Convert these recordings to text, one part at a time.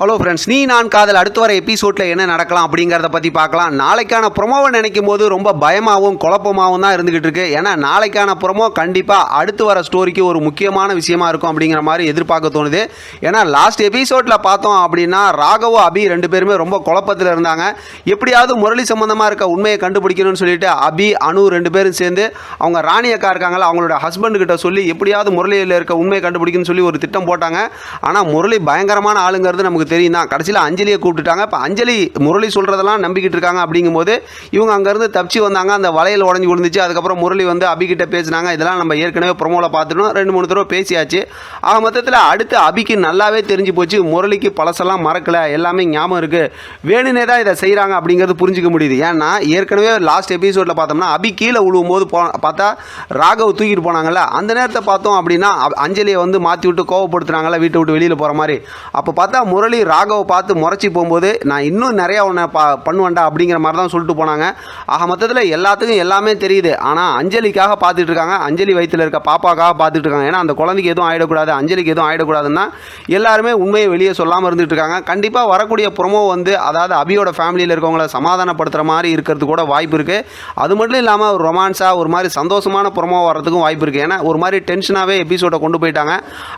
Hello friends நீ நான் காதல் அடுத்து வர எபிசோடில் என்ன நடக்கலாம் அப்படிங்கிறத பற்றி பார்க்கலாம். நாளைக்கான ப்ரொமோவை நினைக்கும் போது ரொம்ப பயமாகவும் குழப்பமாகவும் தான் இருந்துகிட்டு இருக்கு ஏன்னா நாளைக்கான ப்ரொமோ கண்டிப்பாக அடுத்து வர ஸ்டோரிக்கு ஒரு முக்கியமான விஷயமா இருக்கும் அப்படிங்கிற மாதிரி எதிர்பார்க்க தோணுது. ஏன்னா லாஸ்ட் எபிசோடில் பார்த்தோம் அப்படின்னா ராகவோ அபி ரெண்டு பேருமே ரொம்ப குழப்பத்தில் இருந்தாங்க. எப்படியாவது முரளி சம்மந்தமாக இருக்க உண்மையை கண்டுபிடிக்கணும்னு சொல்லிட்டு அபி அனு ரெண்டு பேரும் சேர்ந்து அவங்க ராணி அக்கா இருக்காங்களா அவங்களோட ஹஸ்பண்டு கிட்ட சொல்லி எப்படியாவது முரளியில் இருக்க உண்மையை கண்டுபிடிக்கணும்னு சொல்லி ஒரு திட்டம் போட்டாங்க. ஆனால் முரளி பயங்கரமான ஆளுங்கிறது நமக்கு தெரியும். தான் கடைசியில் அஞ்சலியை கூப்பிட்டுட்டாங்க. இப்போ அஞ்சலி முரளி சொல்கிறதெல்லாம் நம்பிக்கிட்டு இருக்காங்க அப்படிங்கும்போது இவங்க அங்கேருந்து தப்பிச்சு வந்தாங்க. அந்த வளையல் உடஞ்சி விழுந்துச்சு. அதுக்கப்புறம் முரளி வந்து அபிகிட்ட பேசினாங்க. இதெல்லாம் நம்ம ஏற்கனவே ப்ரொமோவில் பார்த்துட்டோம். ரெண்டு மூணு தடவை பேசியாச்சு. ஆக மொத்தத்தில் அடுத்து அபிக்கு நல்லாவே தெரிஞ்சு போச்சு. முரளிக்கு பழசெல்லாம் மறக்கல. எல்லாமே ஞாபகம் இருக்குது வேணுனே தான் இதை செய்கிறாங்க அப்படிங்கிறது புரிஞ்சுக்க முடியுது. ஏன்னா ஏற்கனவே லாஸ்ட் எபிசோடில் பார்த்தோம்னா அபி கீழே விழுவும் போது போ பார்த்தா ராகவ் தூக்கிட்டு போனாங்கல்ல. அந்த நேரத்தை பார்த்தோம் அப்படின்னா அஞ்சலியை வந்து மாற்றி விட்டு கோவப்படுத்துனாங்கல்ல வீட்டை விட்டு வெளியில் போகிற மாதிரி. அப்போ பார்த்தா முரளி ராகவை பார்த்து முறைச்சி போகும்போது நான் இன்னும் நிறையா உன்னை பா பண்ணுவேன்டா அப்படிங்கிற மாதிரி தான் சொல்லிட்டு போனாங்க. ஆக மொத்தத்தில் எல்லாத்துக்கும் எல்லாமே தெரியுது. ஆனால் அஞ்சலிக்காக பார்த்துட்டு இருக்காங்க. அஞ்சலி வயிற்றில் இருக்க பாப்பாக்காக பார்த்துட்டு இருக்காங்க. ஏன்னா அந்த குழந்தைக்கு எதுவும் ஆகிடக்கூடாது அஞ்சலிக்கு எதுவும் ஆகிடக்கூடாதுன்னா எல்லாருமே உண்மையை வெளியே சொல்லாமல் இருந்துட்டு இருக்காங்க. கண்டிப்பாக வரக்கூடிய ப்ரொமோ வந்து அதாவது அபியோட ஃபேமிலியில் இருக்கவங்கள சமாதானப்படுத்துகிற மாதிரி இருக்கிறது கூட வாய்ப்பு இருக்குது அது மட்டும் இல்லாமல் ஒரு ரொமான்ஸாக ஒரு மாதிரி சந்தோஷமான ப்ரொமோ வர்றதுக்கும் வாய்ப்பு இருக்குது ஏன்னா ஒரு மாதிரி டென்ஷனாகவே எபிசோடை கொண்டு போயிட்டாங்க.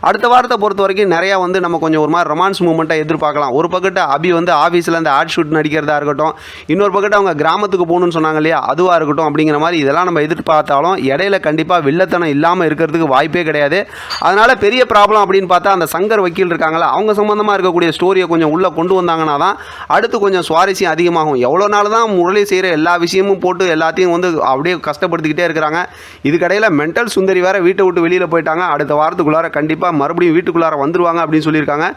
அடுத்த வாரத்தை பொறுத்த வரைக்கும் நிறையா வந்து நம்ம கொஞ்சம் ஒரு மாதிரி ரொமான்ஸ் மூமெண்ட்டை எதிர்பார்க்கலாம். ஒரு பக்கத்து அபி வந்து ஆஃபீஸில் அந்த ஆட் ஷூட் நடிக்கிறதா இருக்கட்டும் இன்னொரு பக்கத்து அவங்க கிராமத்துக்கு போகணும்னு சொன்னாங்க இல்லையா அதுவாக இருக்கட்டும் அப்படிங்கிற மாதிரி இதெல்லாம் நம்ம எதிர்பார்த்தாலும் இடையில கண்டிப்பாக வில்லத்தனம் இல்லாமல் இருக்கிறதுக்கு வாய்ப்பே கிடையாது. அதனால் பெரிய ப்ராப்ளம் அப்படின்னு பார்த்தா அந்த சங்கர் வக்கீல் இருக்காங்களா அவங்க சம்மந்தமாக இருக்கக்கூடிய ஸ்டோரியை கொஞ்சம் உள்ளே கொண்டு வந்தாங்கன்னா தான் அடுத்து கொஞ்சம் சுவாரஸ்யம் அதிகமாகும். எவ்வளோ நாள் தான் முரளி செய்கிற எல்லா விஷயமும் போட்டு எல்லாத்தையும் வந்து அப்படியே கஷ்டப்படுத்திக்கிட்டே இருக்கிறாங்க. இதுக்கடையில் மென்டல் சுந்தரி வேற வீட்டை விட்டு வெளியில் போயிட்டாங்க. அடுத்த வாரத்துக்குள்ளார கண்டிப்பாக மறுபடியும் வீட்டுக்குள்ளார வந்துருவாங்க அப்படின்னு சொல்லியிருக்காங்க.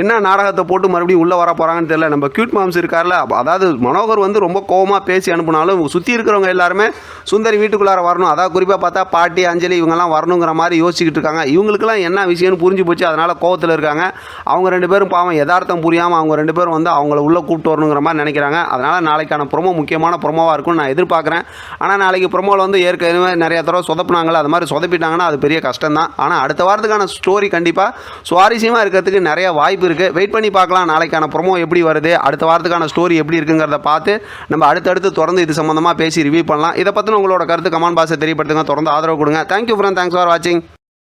என்ன நாடகத்தை போட்டு மறுபடியும் உள்ளே வர போகிறாங்கன்னு தெரியல. நம்ம கியூட் மாம்ஸ் இருக்கார்ல அதாவது மனோகர் வந்து ரொம்ப கோவமாக பேசி அனுப்புனாலும் சுற்றி இருக்கிறவங்க எல்லாருமே சுந்தரி வீட்டுக்குள்ளார வரணும். அதாவது குறிப்பாக பார்த்தா பாட்டி அஞ்சலி இவங்கெல்லாம் வரணுங்கிற மாதிரி யோசிச்சுக்கிட்டு இருக்காங்க. இவங்களுக்குலாம் என்ன விஷயம்னு புரிஞ்சு போச்சு அதனால் கோவத்தில் இருக்காங்க. அவங்க ரெண்டு பேரும் பாவம் யதார்த்தம் புரியாமல் அவங்க ரெண்டு பேரும் வந்து அவங்கள உள்ளே கூப்பிட்டு வரணுங்கிற மாதிரி நினைக்கிறாங்க. அதனால் நாளைக்கான ப்ரொமோ முக்கியமான ப்ரொமோவாக இருக்கும்னு நான் எதிர்பார்க்குறேன். ஆனால் நாளைக்கு ப்ரொமோவில் வந்து ஏற்கனவே நிறைய தடவை சொதப்புனாங்களா அது மாதிரி சொதப்பிட்டாங்கன்னா அது பெரிய கஷ்டம் தான் ஆனால் அடுத்த வாரத்துக்கான ஸ்டோரி கண்டிப்பாக சுவாரஸ்யமாக இருக்கிறதுக்கு நிறைய வாய்ப்பு இருக்குது வெயிட் பண்ணி பண்ணி பார்க்கலாம். நாளைக்கான ப்ரொமோ எப்படி வருது? அடுத்த வாரத்துக்கான ஸ்டோரி எப்படி இருக்குங்கிறத பார்த்து நம்ம அடுத்தடுத்து தொடர்ந்து இது சம்மந்தமாக பேசி ரிவ்யூ பண்ணலாம். இதை பற்றின உங்களோட கருத்து கமெண்ட் பாக்ஸை தெரியப்படுத்துங்க. தொடர்ந்து ஆதரவு கொடுங்க. தேங்க்யூ ஃப்ரெண்ட் தேங்க்ஸ் ஃபார் வாட்சிங்